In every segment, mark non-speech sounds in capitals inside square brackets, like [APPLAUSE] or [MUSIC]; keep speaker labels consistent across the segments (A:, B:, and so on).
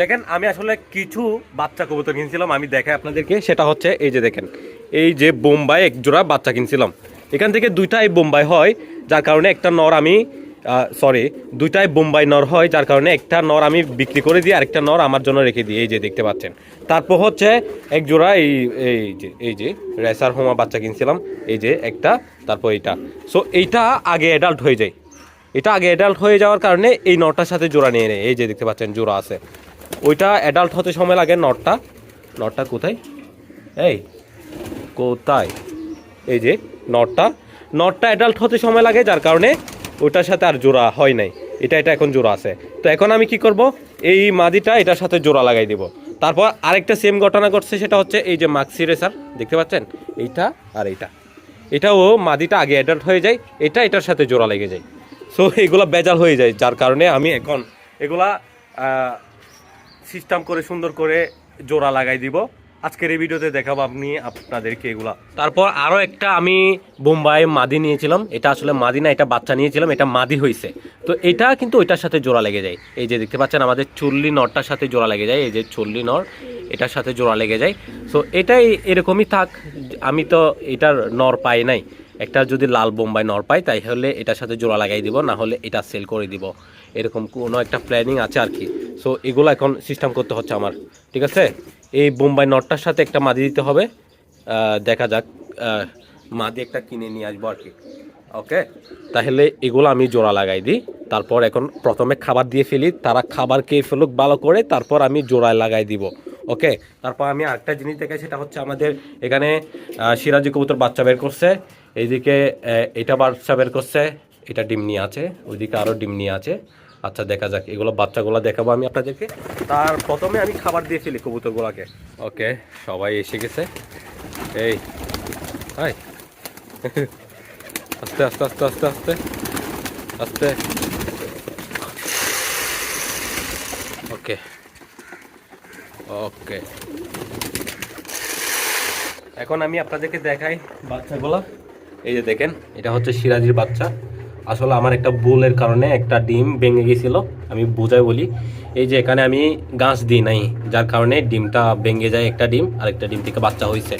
A: দেখেন, আমি আসলে কিছু বাচ্চা কবুতর কিনছিলাম, আমি দেখাই আপনাদেরকে, সেটা হচ্ছে এই যে দেখেন, এই যে বোম্বাই এক জোড়া বাচ্চা কিনছিলাম। এখান থেকে দুইটাই বোম্বাই হয়, যার কারণে একটা নর আমি সরি দুইটাই বোম্বাই নর হয়, যার কারণে একটা নর আমি বিক্রি করে দিই, আরেকটা নর আমার জন্য রেখে দিই, এই যে দেখতে পাচ্ছেন। তারপর হচ্ছে এক জোড়া এই এই যে এই যে, রেসার হোমা বাচ্চা কিনছিলাম, এই যে একটা, তারপর এইটা। সো এইটা আগে অ্যাডাল্ট হয়ে যায়। এটা আগে অ্যাডাল্ট হয়ে যাওয়ার কারণে এই নটটার সাথে জোড়া নিয়ে নেয়, এই যে দেখতে পাচ্ছেন, জোড়া আছে। ওইটা অ্যাডাল্ট হতে সময় লাগে নটটা। নটটা কোথায়? এই কোথায়? এই যে, নটটা। নটটা অ্যাডাল্ট হতে সময় লাগে, যার কারণে ওটার সাথে আর জোড়া হয় নাই। এটা এটা এখন জোড়া আছে। তো এখন আমি কি করব? এই মাদিটা এটার সাথে জোড়া লাগাই দিব। তারপর আরেকটা সেম ঘটনা ঘটছে, সেটা হচ্ছে এই যে মাক্সি রেসার দেখতে পাচ্ছেন? এইটা আর এইটা। এটাও মাদিটা আগে অ্যাডাল্ট হয়ে যায়, এটা এটার সাথে জোড়া লেগে যায়। সো এগুলা বেজাল হয়ে যায়, যার কারণে আমি এখন এগুলা সিস্টেম করে সুন্দর করে জোড়া লাগাই দিব। আজকের এই ভিডিওতে দেখাবো আপনি আপনাদেরকে এগুলা। তারপর আরও একটা আমি বোম্বাই মাদি নিয়েছিলাম। এটা আসলে মাদি না, এটা বাচ্চা নিয়েছিলাম, এটা মাদি হয়েছে তো এটা কিন্তু ওইটার সাথে জোড়া লেগে যায়। এই যে দেখতে পাচ্ছেন, আমাদের চল্লি নরটার সাথে জোড়া লেগে যায়। এই যে চল্লি নর এটার সাথে জোড়া লেগে যায়। সো এটাই এরকমই থাক, আমি তো এটার নর পাই নাই। একটা যদি লাল বোম্বাই নর পাই তাই হলে এটার সাথে জোড়া লাগাই দিব, না হলে এটা সেল করে দিব। এরকম কোনো একটা প্ল্যানিং আছে আর কি। সো এগুলো এখন সিস্টেম করতে হচ্ছে আমার। ঠিক আছে? এই বোম্বাই নটটার সাথে একটা মাদি দিতে হবে। দেখা যাক। মাদি একটা কিনে নিয়ে আসব আর কি। ওকে তাহলে এগুলো আমি জোড়া লাগাই দিই। তারপর এখন প্রথমে খাবার দিয়ে ফেলি। তারা খাবার খেয়ে ফেলুক, ভালো করে। তারপর আমি জোড়ায় লাগাই দিব। ওকে তারপর আমি আরেকটা জিনিস দেখাই, সেটা হচ্ছে আমাদের এখানে সিরাজি কবুতর বাচ্চা বের করছে। এইদিকে এটা বাচ্চা বের করছে, এটা ডিম নিয়ে আছে, ওইদিকে আরও ডিম নিয়ে আছে। আচ্ছা দেখা যাক, এগুলো বাচ্চাগুলো দেখাবো আমি আপনাদেরকে। তার প্রথমে আমি খাবার দিয়ে ফেলি কবুতরগুলোকে। ওকে, সবাই এসে গেছে। এই হাই [LAUGHS] আস্তে আস্তে আস্তে আস্তে আস্তে। আস্তে। ওকে। ওকে। এখন আমি আপনাদেরকে দেখাই বাচ্চাগুলো। এই যে দেখেন, এটা হচ্ছে সিরাজির বাচ্চা। আসলে আমার একটা বুলের কারণে একটা ডিম ভেঙে গেছিল, আমি বোঝাই বলি। এই যে এখানে আমি গাছ দিই নাই, যার কারণে ডিমটা ভেঙে যায় একটা ডিম আর একটা ডিম থেকে বাচ্চা হয়েছে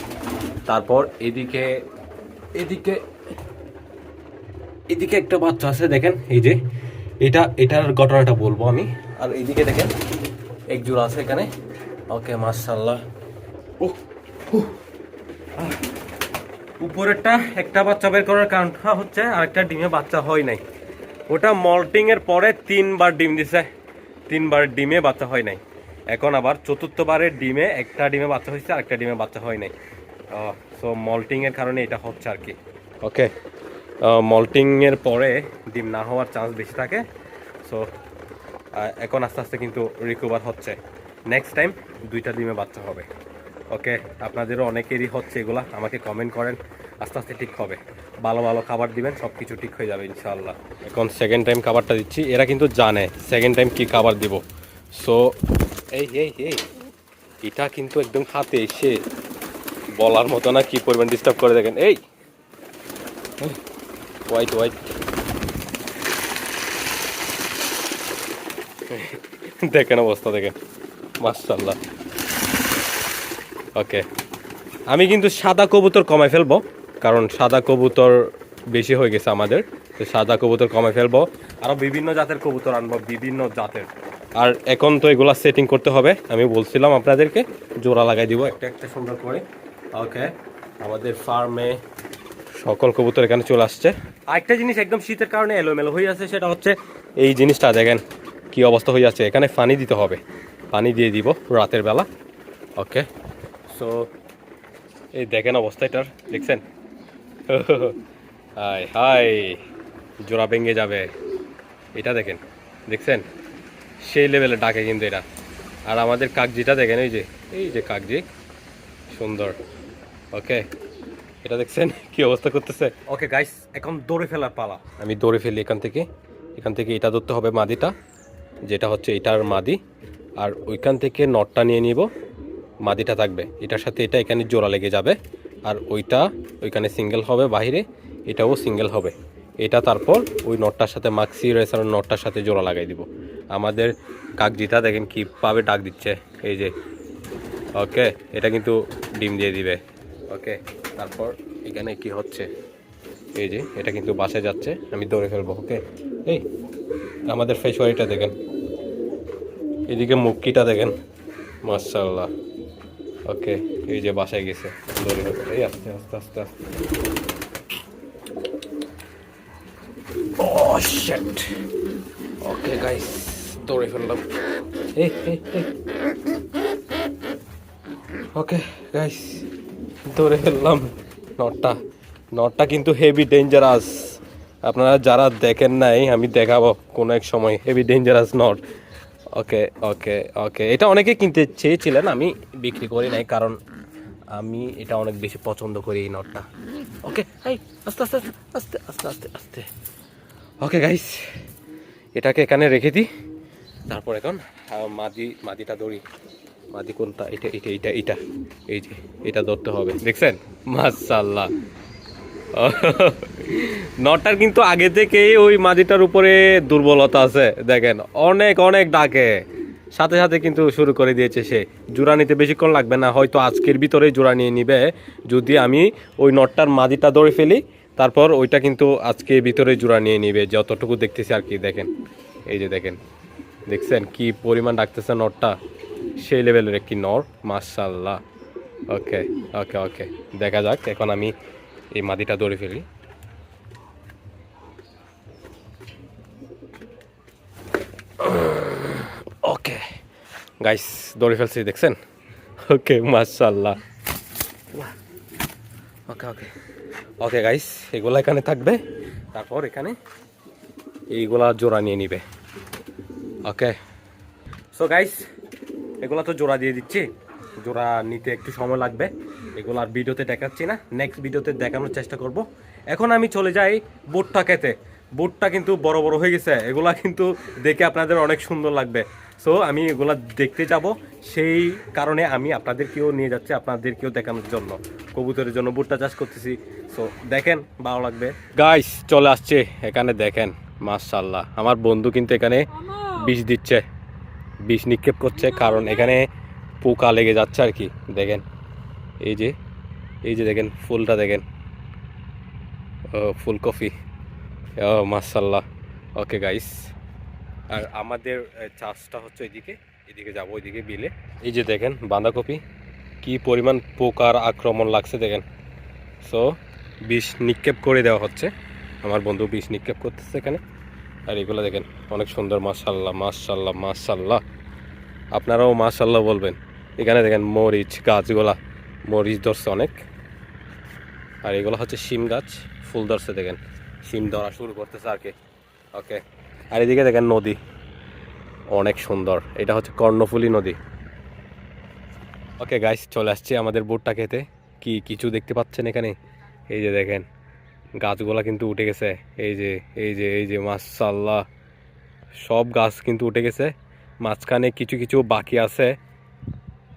A: তারপর এদিকে এদিকে এদিকে একটা বাচ্চা আছে, দেখেন, এই যে, এটা, এটার ঘটনাটা বলব আমি। আর এইদিকে দেখেন এক জোড়া আছে এখানে। ওকে মার্শাল্লাহ আহ। উপরেরটা একটা বাচ্চা বের করার কারণটা হচ্ছে আরেকটা ডিমে বাচ্চা হয় নাই। ওটা মল্টিং এর পরে তিনবার ডিম দিছে। তিনবার ডিমে বাচ্চা হয় নাই। এখন আবার চতুর্থবারের ডিমে একটা ডিমে বাচ্চা হয়েছে, আরেকটা ডিমে বাচ্চা হয় নাই। সো মল্টিং এর কারণে এটা হচ্ছে আর কি। ওকে মল্টিং এর পরে ডিম না হওয়ার চান্স বেশি থাকে। সো এখন আস্তে আস্তে কিন্তু রিকভার হচ্ছে। নেক্সট টাইম দুইটা ডিমে বাচ্চা হবে। ওকে, আপনাদেরও অনেকেরই হচ্ছে এগুলা। আমাকে কমেন্ট করেন, আস্তে আস্তে ঠিক হবে। ভালো ভালো খাবার দিবেন সব কিছু ঠিক হয়ে যাবে, ইনশাআল্লাহ। এখন সেকেন্ড টাইম খাবারটা দিচ্ছি। এরা কিন্তু জানে সেকেন্ড টাইম কি খাবার দিব। সো এই এই এই, এটা কিন্তু একদম হাতে এসে বলার মতো না কি পরিমাণ ডিস্টার্ব করে দেখেন। এই হোয়াইট হোয়াইট দেখেন অবস্থা দেখেন। মাশাল্লাহ ওকে আমি কিন্তু সাদা কবুতর কমায় ফেলব, কারণ সাদা কবুতর বেশি হয়ে গেছে আমাদের, তো সাদা কবুতর কমায় ফেলব। আরও বিভিন্ন জাতের কবুতর আনব, বিভিন্ন জাতের। আর এখন তো এগুলা সেটিং করতে হবে, আমি বলছিলাম আপনাদেরকে, জোড়া লাগাই দিব একটা একটা সুন্দর করে। ওকে আমাদের ফার্মে সকল কবুতর এখানে চলে আসছে। আরেকটা জিনিস একদম শীতের কারণে এলোমেলো হয়ে আছে, সেটা হচ্ছে এই জিনিসটা, দেখেন কি অবস্থা হয়ে যাচ্ছে এখানে পানি দিতে হবে, পানি দিয়ে দিব রাতের বেলা। ওকে সো এই দেখেন অবস্থা এটার দেখছেন? হাই হাই জোড়া ভেঙে যাবে। এটা দেখেন দেখছেন? সেই লেভেলে ডাকে কিন্তু এটা। আর আমাদের কাকজিটা দেখেন এই যে এই যে কাকজি। সুন্দর। ওকে এটা দেখছেন? কি অবস্থা করতেছে? ওকে গাইস এখন দৌড়ে ফেলার পালা। আমি দৌড়ে ফেলি এখান থেকে। এখান থেকে এটা ধরতে হবে মাদিটা যেটা হচ্ছে এটার মাদি। আর ওইখান থেকে নটটা নিয়ে নিব। মাদিটা থাকবে। এটার সাথে এটা এখানে জোড়া লেগে যাবে। আর ওইটা ওইখানে সিঙ্গেল হবে বাইরে এটাও সিঙ্গেল হবে। এটা তারপর ওই নটটার সাথে মাক্সি রেসার নটটার সাথে জোড়া লাগাই দিব। আমাদের কাকজিটা দেখেন কীভাবে ডাক দিচ্ছে। এই যে, ওকে, এটা কিন্তু ডিম দিয়ে দিবে। ওকে, তারপর এখানে কি হচ্ছে? এই যে, এটা কিন্তু বাসে যাচ্ছে, আমি দৌড়ে ফেলব, ওকে? এই, আমাদের ফেসওয়ারিটা দেখেন। এদিকে মুক্কিটা দেখেন। মার্শাল্লাহ ওকে, এই যে বাসায় গেছে। দৌড়ে এই আস্তে আস্তে আস্তে আস্তে। ওকে গাইস দৌড়ে ফেললাম। এই ওকে গাইস ধরে ফেললাম নটটা। নটটা কিন্তু হেভি ডেঞ্জারাস আপনারা যারা দেখেন নাই, আমি দেখাবো কোনো এক সময় heavy dangerous not. Okay okay okay. এটা অনেকে কিনতে চেয়েছিলেন, আমি বিক্রি করি নাই, কারণ আমি এটা অনেক বেশি পছন্দ করি এই নটটা। ওকে আস্তে আস্তে আস্তে আস্তে আস্তে আস্তে। ওকে গাইস এটাকে এখানে রেখে দিই। তারপর এখন মাদি, মাদিটা দড়ি মাদি কোনটা? এটা এটা এটা এটা। এই যে, এটা ধরতে হবে। দেখছেন? মাশাল্লাহ [LAUGHS] নটার কিন্তু আগে থেকেই ওই মাদিটার উপরে দুর্বলতা আছে, দেখেন, অনেক অনেক ডাকে। সাথে সাথে কিন্তু শুরু করে দিয়েছে সে। জোড়া নিতে বেশিক্ষণ লাগবে না, হয়তো আজকের ভিতরে জোড়া নিয়ে নিবে। যদি আমি ওই নটটার মাদিটা ধরে ফেলি, তারপর ওইটা কিন্তু আজকে ভিতরে জোড়া নিয়ে নিবে, যতটুকু দেখতেছি আর কি, দেখেন। এই যে দেখেন, দেখছেন কি পরিমাণ ডাকতেছে নটটা? সেই লেভেলের একটি নর মাশাল্লাহ ওকে ওকে ওকে দেখা যাক, এখন আমি এই মাদিটা ধরে ফেলি। ওকে। গাইস ধরে ফেলছি দেখছেন? ওকে মাশাল্লাহ ওকে ওকে। ওকে গাইস এগুলা এখানে থাকবে। তারপর এখানে এইগুলা জোড়া নিয়ে নিবে। ওকে। সো গাইস এগুলা তো জোড়া দিয়ে দিচ্ছি। জোড়া নিতে একটু সময় লাগবে। এগুলো আর ভিডিওতে দেখাচ্ছি না। নেক্সট ভিডিওতে দেখানোর চেষ্টা করব। এখন আমি চলে যাই বুটটা খেতে। বুটটা কিন্তু বড় বড় হয়ে গেছে। এগুলা কিন্তু দেখে আপনাদের অনেক সুন্দর লাগবে। সো আমি এগুলা দেখতে যাব। সেই কারণে আমি আপনাদেরকেও নিয়ে যাচ্ছি, আপনাদেরকেও দেখানোর জন্য। কবুতরের জন্য ভুট্টা চাষ করতেছি। সো দেখেন, ভালো লাগবে। গাইস চলে আসছে। এখানে দেখেন মাশাল্লাহ আমার বন্ধু কিন্তু এখানে বিষ দিচ্ছে। বিষ নিক্ষেপ করছে, কারণ এখানে পোকা লেগে যাচ্ছে আর কি। দেখেন। এই যে এই যে দেখেন, ফুলটা দেখেন। ফুলকপি ও মাশাল্লাহ ওকে গাইস আর আমাদের চাষটা হচ্ছে এদিকে। এদিকে যাব ওইদিকে বিলে। এই যে দেখেন, বাঁধাকপি। কি পরিমাণ পোকার আক্রমণ লাগছে দেখেন। সো বিষ নিক্ষেপ করে দেওয়া হচ্ছে। আমার বন্ধু বিষ নিক্ষেপ করতেছে এখানে। আর এগুলো দেখেন, অনেক সুন্দর মাশাল্লাহ মাশাল্লাহ মাশাল্লাহ আপনারাও মাশাল্লাহ বলবেন। এখানে দেখেন মরিচ, গাছগুলা। মরিচ ধরছে অনেক। আর এগুলো হচ্ছে শিম গাছ, ফুল ধরছে দেখেন। শিম ধরা শুরু করতেছে আর কি। ওকে আর এদিকে দেখেন নদী। অনেক সুন্দর। এটা হচ্ছে কর্ণফুলী নদী। ওকে গাইস চলে আসছে আমাদের বোটটা খেতে। কি কিছু দেখতে পাচ্ছেন এখানে? এই যে দেখেন, গাছগুলা কিন্তু উঠে গেছে। এই যে এই যে এই যে মাশাল্লাহ সব গাছ কিন্তু উঠে গেছে। মাঝখানে কিছু কিছু বাকি আছে।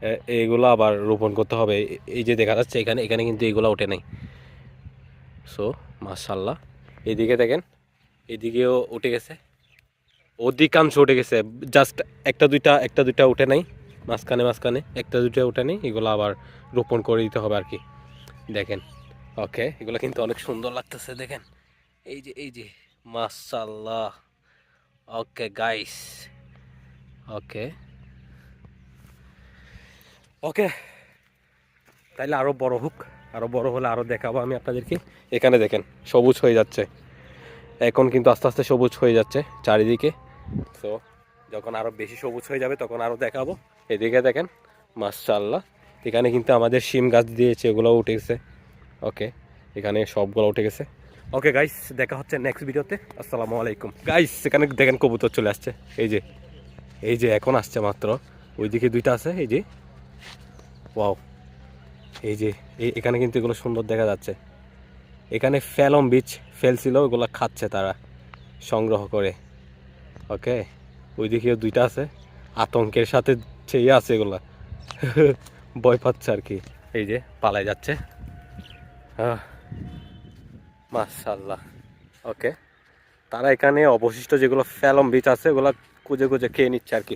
A: এ- এইগুলো আবার রোপণ করতে হবে। এই যে দেখা যাচ্ছে এখানে এখানে কিন্তু এগুলো ওঠে নাই। সো মাশাল্লাহ এদিকে দেখেন, এদিকেও উঠে গেছে। অধিকাংশ উঠে গেছে। জাস্ট একটা দুইটা একটা দুইটা উঠে নাই। মাঝখানে মাঝখানে একটা দুইটা উঠে নেই। এগুলো আবার রোপণ করে দিতে হবে আর কি দেখেন, ওকে, এগুলো কিন্তু অনেক সুন্দর লাগতেছে, দেখেন। এই যে এই যে মাশাল্লাহ ওকে গাইস ওকে। ওকে। তাইলে আরও বড় হোক, আরও বড় হলে আরও দেখাবো আমি আপনাদেরকে। এখানে দেখেন, সবুজ হয়ে যাচ্ছে। এখন কিন্তু আস্তে আস্তে সবুজ হয়ে যাচ্ছে চারিদিকে। তো যখন আরও বেশি সবুজ হয়ে যাবে, তখন আরও দেখাবো। এদিকে দেখেন মাশাল্লাহ এখানে কিন্তু আমাদের শিম গাছ দিয়েছে এগুলো উঠে গেছে। ওকে, এখানে সবগুলো উঠে গেছে। ওকে গাইস দেখা হচ্ছে নেক্সট ভিডিওতে আসসালামু আলাইকুম। গাইস এখানে দেখেন কবুতর চলে আসছে। এই যে এই যে এখন আসছে মাত্র। ওইদিকে দুইটা আছে, এই যে। ওয়াও এই যে এখানে কিন্তু এগুলো সুন্দর দেখা যাচ্ছে। এখানে ফেলম বীজ ফেলছিল, ওগুলো খাচ্ছে তারা সংগ্রহ করে। ওকে ওইদিকেও দুইটা আছে। আতঙ্কের সাথে চেয়ে আছে এগুলো। [LAUGHS] ভয় পাচ্ছে আর কি। এই যে, পালাই যাচ্ছে। মাশাল্লাহ ওকে তারা এখানে অবশিষ্ট যেগুলো ফেলম বীজ আছে, ওগুলো খুঁজে খুঁজে খেয়ে নিচ্ছে আর কি।